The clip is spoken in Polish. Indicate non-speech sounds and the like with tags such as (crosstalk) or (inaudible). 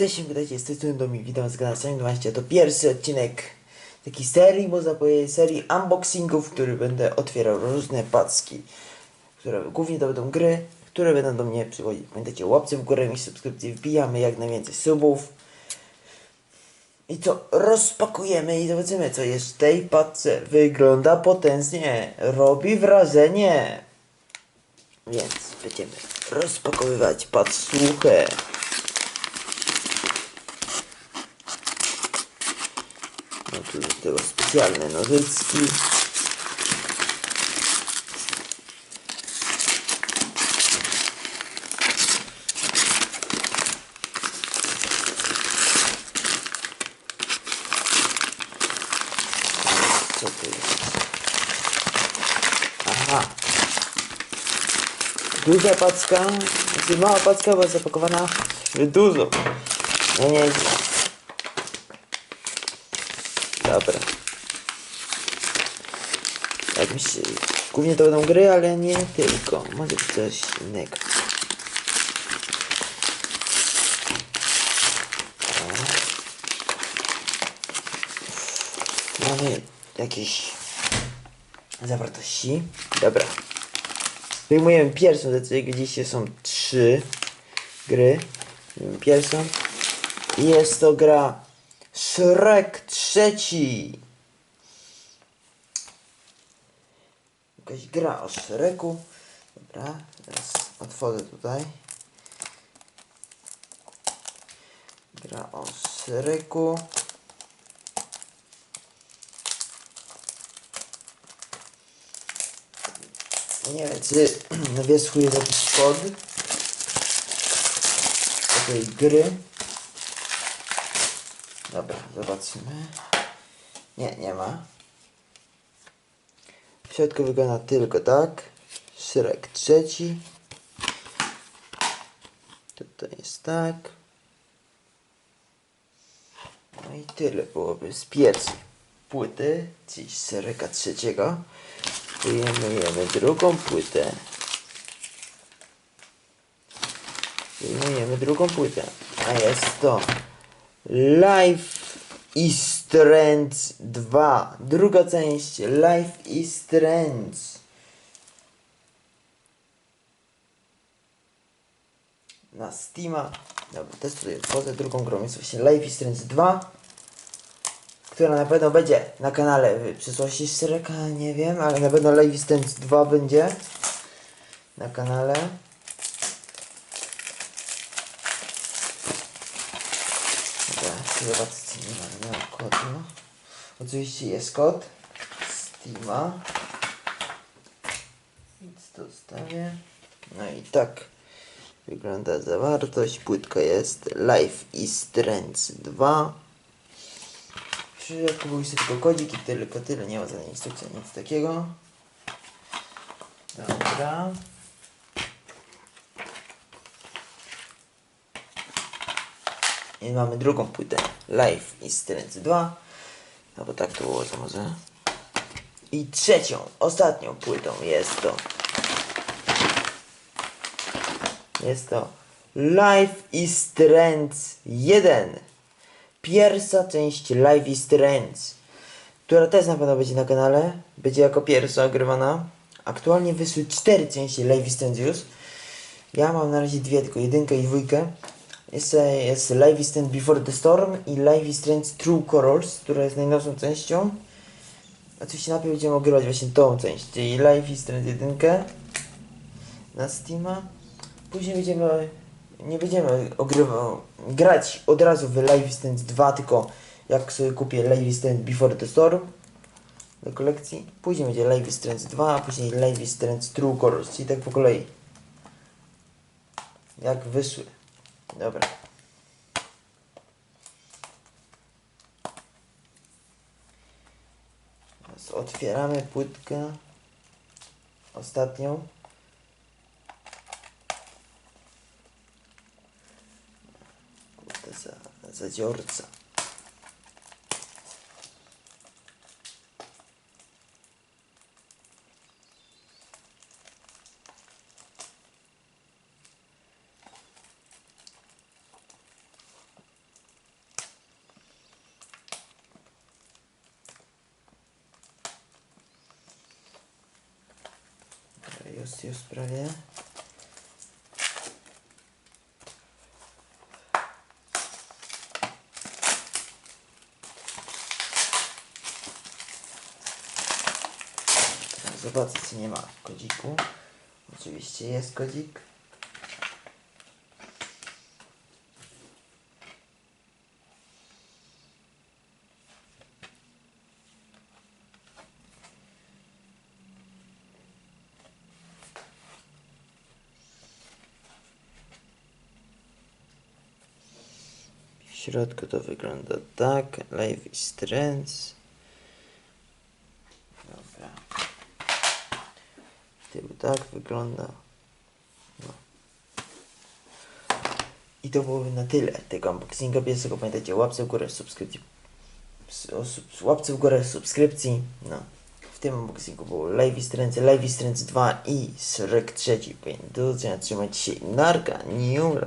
Cześć, witajcie, z tej strony Domi, witam was na kanale 12. To pierwszy odcinek takiej serii, można powiedzieć, serii unboxingów, który będę otwierał różne packi, które głównie to będą gry, które będą do mnie przychodzić. Pamiętajcie, łapcie w górę i subskrypcje, wbijamy jak najwięcej subów. I co, rozpakujemy i zobaczymy, co jest w tej paczce. Wygląda potężnie, robi wrażenie. Więc będziemy rozpakowywać paczkę. No tu do tego specjalne nożyczki. Co to jest? Aha. Duża packa, znaczy mała packa była zapakowana w dużą. No nie Dobra. Jak mi się... Głównie to będą gry, ale nie tylko. Może być coś innego. Mamy jakieś zawartości. Dobra. Wyjmujemy pierwszą decyzję, gdzie dzisiaj są trzy gry. Pierwszą. I jest to gra Shrek trzeci. Jakaś gra o Shreku. Dobra, teraz otworzę tutaj. Gra o Shreku. Nie wiem, czy (clears throat) na wierzchu jest jakiś kod tej gry. Dobra, zobaczymy. Nie, nie ma. W środku wygląda tylko tak. Szrek trzeci. Tutaj jest tak. No i tyle byłoby z pierwszej płyty, czyli z Szreka trzeciego. Wyjmujemy drugą płytę. Wyjmujemy drugą płytę. A jest to Life is Strange 2. Druga część Life is Strange. Na Steama. Dobra, też tutaj wchodzę. Drugą grą jest właśnie Life is Strange 2. Która na pewno będzie na kanale w przyszłości Shreka, nie wiem, ale na pewno Life is Strange 2 będzie na kanale. Zobaczcie, nie ma, nie ma kodu. Oczywiście jest kod Steama. Więc to zostawię. No i tak wygląda zawartość. Płytka jest Life is Strange 2. W środku był jeszcze tylko kodzik i tylko tyle. Nie ma żadnej instrukcji, nic takiego. Dobra. I mamy drugą płytę. Life is Strange 2. No bo tak to było może. I trzecią, ostatnią płytą jest to. Jest to Life is Strange 1. Pierwsza część Life is Strange. Która też na pewno będzie na kanale. Będzie jako pierwsza ogrywana. Aktualnie wyszły cztery części Life is Strange już. Ja mam na razie dwie, tylko jedynkę i dwójkę. Jeszcze jest Life is Strange Before the Storm i Life is Strange True Colors, która jest najnowszą częścią. Oczywiście najpierw będziemy ogrywać właśnie tą część, czyli Life is Strange 1 na Steama. Później będziemy, nie będziemy ogrywał, grać od razu w Life is Strange 2, tylko jak sobie kupię Life is Strange Before the Storm do kolekcji. Później będzie Life is Strange 2, a później Life is Strange True Colors, czyli tak po kolei. Jak wyszły. Dobra. Teraz otwieramy płytkę. Ostatnią. Kurde, za, zadziorca. Teraz już sprawię. Teraz Zobaczę, czy nie ma kodziku. Oczywiście jest kodzik. Środku to wygląda tak. Live is trends. Dobra. W tyłu tak wygląda. No. I to byłoby na tyle tego unboxinga. Tego pamiętajcie łapce w górę subskrypcji. Łapce w górę subskrypcji. No. W tym unboxingu było Live is Trends, Live is Trends 2 i Shrek 3. Do zobaczenia, trzymajcie się. Narka, Niula.